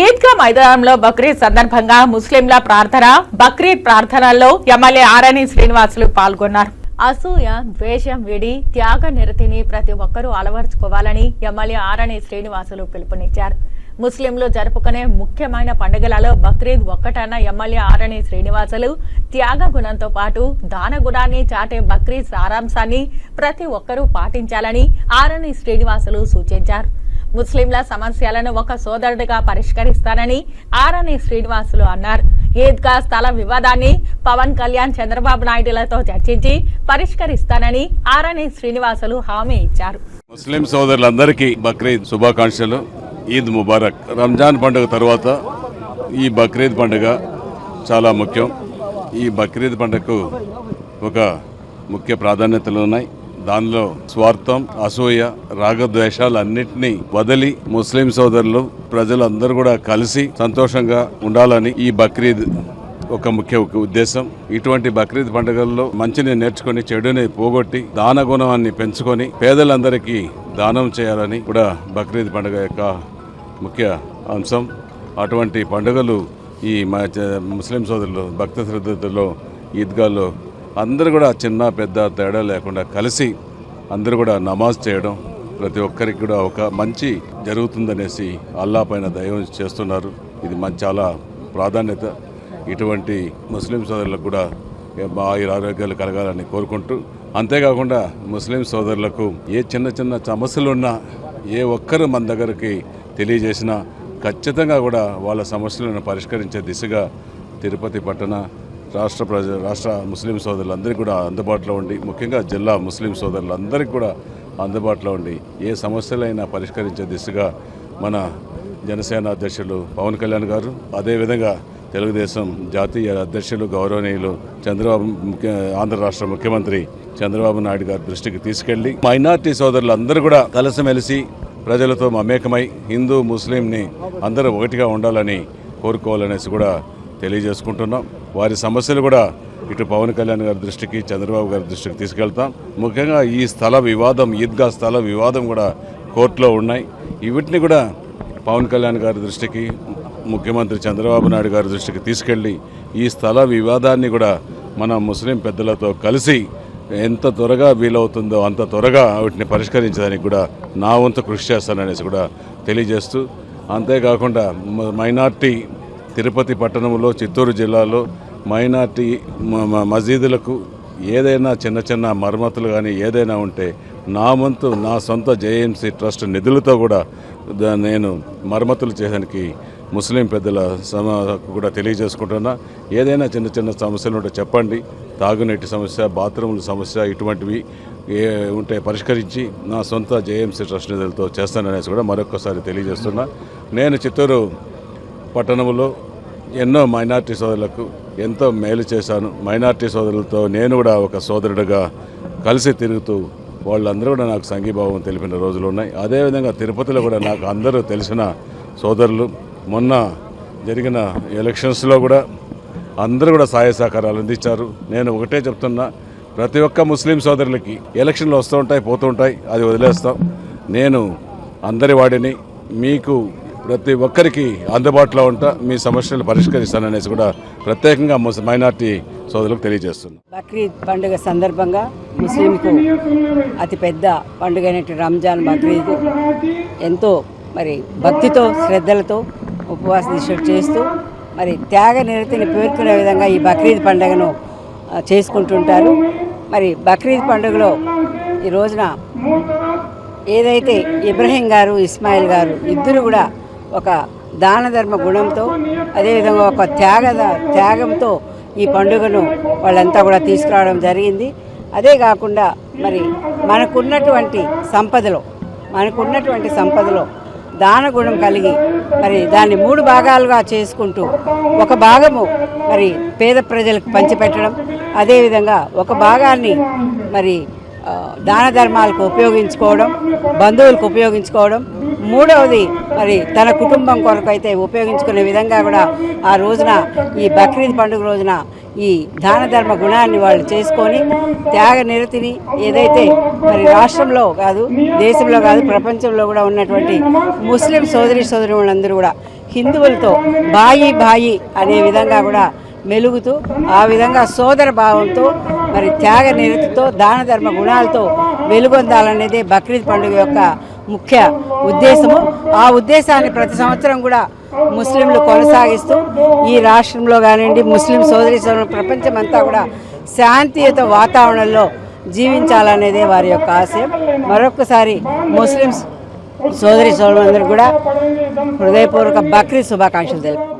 ఈద్గా మైదానంలో బక్రీద్ సందర్భంగా ముస్లింల ప్రార్థన బక్రీద్ ప్రార్థనల్లో ఎమ్మెల్యే ఆరణి శ్రీనివాసులు పాల్గొన్నారు. అసూయ ద్వేషం విడి త్యాగ నిరతిని ప్రతి ఒక్కరూ అలవర్చుకోవాలని ఎమ్మెల్యే ఆరణి శ్రీనివాసులు పిలుపునిచ్చారు. ముస్లింలు జరుపుకునే ముఖ్యమైన పండుగలలో బక్రీద్ ఒక్కటన్న ఎమ్మెల్యే ఆరణి శ్రీనివాసులు త్యాగ గుణంతో పాటు దాన గుణాన్ని చాటే బక్రీద్ సారాంశాన్ని ప్రతి ఒక్కరూ పాటించాలని ఆరణి శ్రీనివాసులు సూచించారు. ముస్లింల సమస్యలను ఒక సోదరుడిగా పరిష్కరిస్తానని ఆరని శ్రీనివాసులు అన్నారు. ఈద్గా స్థల వివాదాన్ని పవన్ కళ్యాణ్ చంద్రబాబు నాయుడులతో చర్చించి పరిష్కరిస్తానని ఆరని శ్రీనివాసులు హామీ ఇచ్చారు. ముస్లిం సోదరులందరికీ బక్రీద్ శుభాకాంక్షలు ఈద్ ముబారక్. రంజాన్ పండుగ తర్వాత ఈ బక్రీద్ పండుగ చాలా ముఖ్యం. ఈ బక్రీద్ పండుగకు ఒక ముఖ్య ప్రాధాన్యతలు ఉన్నాయి. దానిలో స్వార్థం అసూయ రాగద్వేషాలు అన్నింటినీ వదిలి ముస్లిం సోదరులు ప్రజలందరూ కూడా కలిసి సంతోషంగా ఉండాలని ఈ బక్రీద్ ఒక ముఖ్య ఒక ఉద్దేశం. ఇటువంటి బక్రీద్ పండుగల్లో మంచిని నేర్చుకుని చెడుని పోగొట్టి దాన గుణాన్ని పెంచుకొని పేదలందరికీ దానం చేయాలని కూడా బక్రీద్ పండుగ యొక్క ముఖ్య అంశం. అటువంటి పండుగలు ఈ మా ముస్లిం సోదరులు భక్త శ్రద్ధలో ఈద్గాలో అందరూ కూడా చిన్న పెద్ద తేడా లేకుండా కలిసి అందరూ కూడా నమాజ్ చేయడం ప్రతి ఒక్కరికి కూడా ఒక మంచి జరుగుతుందనేసి అల్లా పైన దైవం చేస్తున్నారు. ఇది మన చాలా ప్రాధాన్యత. ఇటువంటి ముస్లిం సోదరులకు కూడా ఆయుర ఆరోగ్యాలు కలగాలని కోరుకుంటూ అంతేకాకుండా ముస్లిం సోదరులకు ఏ చిన్న చిన్న సమస్యలున్నా ఏ ఒక్కరు మన దగ్గరికి తెలియజేసినా ఖచ్చితంగా కూడా వాళ్ళ సమస్యలను పరిష్కరించే దిశగా తిరుపతి పట్టణ రాష్ట్ర ప్రజ రాష్ట్ర ముస్లిం సోదరులందరికీ కూడా అందుబాటులో ఉండి ముఖ్యంగా జిల్లా ముస్లిం సోదరులందరికీ కూడా అందుబాటులో ఉండి ఏ సమస్యలైనా పరిష్కరించే దిశగా మన జనసేన అధ్యక్షులు పవన్ కళ్యాణ్ గారు అదేవిధంగా తెలుగుదేశం జాతీయ అధ్యక్షులు గౌరవనీయులు చంద్రబాబు ముఖ్య ఆంధ్ర రాష్ట్ర ముఖ్యమంత్రి చంద్రబాబు నాయుడు గారి దృష్టికి తీసుకెళ్ళి మైనార్టీ సోదరులందరూ కూడా కలిసిమెలిసి ప్రజలతో మమేకమై హిందూ ముస్లింని అందరూ ఒకటిగా ఉండాలని కోరుకోవాలనేసి కూడా తెలియజేసుకుంటున్నాం. వారి సమస్యలు కూడా ఇటు పవన్ కళ్యాణ్ గారి దృష్టికి చంద్రబాబు గారి దృష్టికి తీసుకెళ్తాం. ముఖ్యంగా ఈ స్థల వివాదం ఈద్గా స్థల వివాదం కూడా కోర్టులో ఉన్నాయి. వీటిని కూడా పవన్ కళ్యాణ్ గారి దృష్టికి ముఖ్యమంత్రి చంద్రబాబు నాయుడు గారి దృష్టికి తీసుకెళ్ళి ఈ స్థల వివాదాన్ని కూడా మన ముస్లిం పెద్దలతో కలిసి ఎంత త్వరగా వీలవుతుందో అంత త్వరగా వాటిని పరిష్కరించడానికి కూడా నా వంతు కృషి చేస్తాననేసి కూడా తెలియజేస్తూ అంతేకాకుండా మ- మైనార్టీ తిరుపతి పట్టణంలో చిత్తూరు జిల్లాలో మైనార్టీ మ- మసీదులకు ఏదైనా చిన్న చిన్న మరమ్మతులు కానీ ఏదైనా ఉంటే నా వంతు నా సొంత జేఎంసీ ట్రస్ట్ నిధులతో కూడా నేను మరమ్మతులు చేయడానికి ముస్లిం పెద్దల సమ కూడా తెలియజేసుకుంటున్నా. ఏదైనా చిన్న చిన్న సమస్యలు ఉంటే చెప్పండి. తాగునీటి సమస్య బాత్రూముల సమస్య ఇటువంటివి ఏ ఉంటే పరిష్కరించి నా సొంత జేఎంసీ ట్రస్ట్ నిధులతో చేస్తాననేసి కూడా మరొకసారి తెలియజేస్తున్నా. నేను చిత్తూరు పట్టణంలో ఎన్నో మైనార్టీ సోదరులకు ఎంతో మేలు చేశాను. మైనార్టీ సోదరులతో నేను కూడా ఒక సోదరుడిగా కలిసి తిరుగుతూ వాళ్ళందరూ కూడా నాకు సంఘీభావం తెలిపిన రోజులు ఉన్నాయి. అదేవిధంగా తిరుపతిలో కూడా నాకు అందరూ తెలిసిన సోదరులు. మొన్న జరిగిన ఎలక్షన్స్లో కూడా అందరూ కూడా సహాయ సహకారాలు అందించారు. నేను ఒకటే చెప్తున్నా ప్రతి ఒక్క ముస్లిం సోదరులకి ఎలక్షన్లు వస్తూ ఉంటాయి పోతూ ఉంటాయి అది వదిలేస్తాం. నేను అందరి వాడిని మీకు ప్రతి ఒక్కరికి అందుబాటులో ఉంటా మీ సమస్యలు పరిష్కరిస్తాననేసి కూడా ప్రత్యేకంగా ముస్- మైనార్టీ సోదరులకు తెలియజేస్తుంది బక్రీద్ పండుగ సందర్భంగా ముస్లింకు అతిపెద్ద పండుగ అయినటువంటి రంజాన్ బక్రీద్ ఎంతో మరి భక్తితో శ్రద్ధలతో ఉపవాస దీక్ష చేస్తూ మరి త్యాగ నిరతిని పేర్కొనే విధంగా ఈ బక్రీద్ పండుగను చేసుకుంటుంటారు. మరి బక్రీద్ పండుగలో ఈ రోజున ఏదైతే ఇబ్రహీం గారు ఇస్మాయిల్ గారు ఇద్దరు కూడా ఒక దాన ధర్మ గుణంతో అదేవిధంగా ఒక త్యాగ త్యాగంతో ఈ పండుగను వాళ్ళంతా కూడా తీసుకురావడం జరిగింది. అదే కాకుండా మరి మనకున్నటువంటి సంపదలో మనకున్నటువంటి సంపదలో దాన గుణం కలిగి మరి దాన్ని మూడు భాగాలుగా చేసుకుంటూ ఒక భాగము మరి పేద ప్రజలకు పంచిపెట్టడం అదేవిధంగా ఒక భాగాన్ని మరి దాన ధర్మాలకు ఉపయోగించుకోవడం బంధువులకు ఉపయోగించుకోవడం మూడవది మరి తన కుటుంబం కొరకు అయితే ఉపయోగించుకునే విధంగా కూడా ఆ రోజున ఈ బక్రీద్ పండుగ రోజున ఈ దాన ధర్మ గుణాన్ని వాళ్ళు చేసుకొని త్యాగ నిరతిని ఏదైతే మరి రాష్ట్రంలో కాదు దేశంలో కాదు ప్రపంచంలో కూడా ఉన్నటువంటి ముస్లిం సోదరి సోదరులందరూ కూడా హిందువులతో బాయి బాయి అనే విధంగా కూడా మెలుగుతూ ఆ విధంగా సోదర భావంతో మరి త్యాగ నిరతితో దాన ధర్మ గుణాలతో వెలుగొందాలనేదే బక్రీద్ పండుగ యొక్క ముఖ్య ఉద్దేశము. ఆ ఉద్దేశాన్ని ప్రతి సంవత్సరం కూడా ముస్లింలు కొనసాగిస్తూ ఈ రాష్ట్రంలో కానివ్వండి ముస్లిం సోదరి సోదరులు ప్రపంచమంతా కూడా శాంతియుత వాతావరణంలో జీవించాలనేదే వారి యొక్క ఆశయం. మరొకసారి ముస్లిం సోదరి సోదరులందరూ కూడా హృదయపూర్వక బక్రీద్ శుభాకాంక్షలు తెలుపు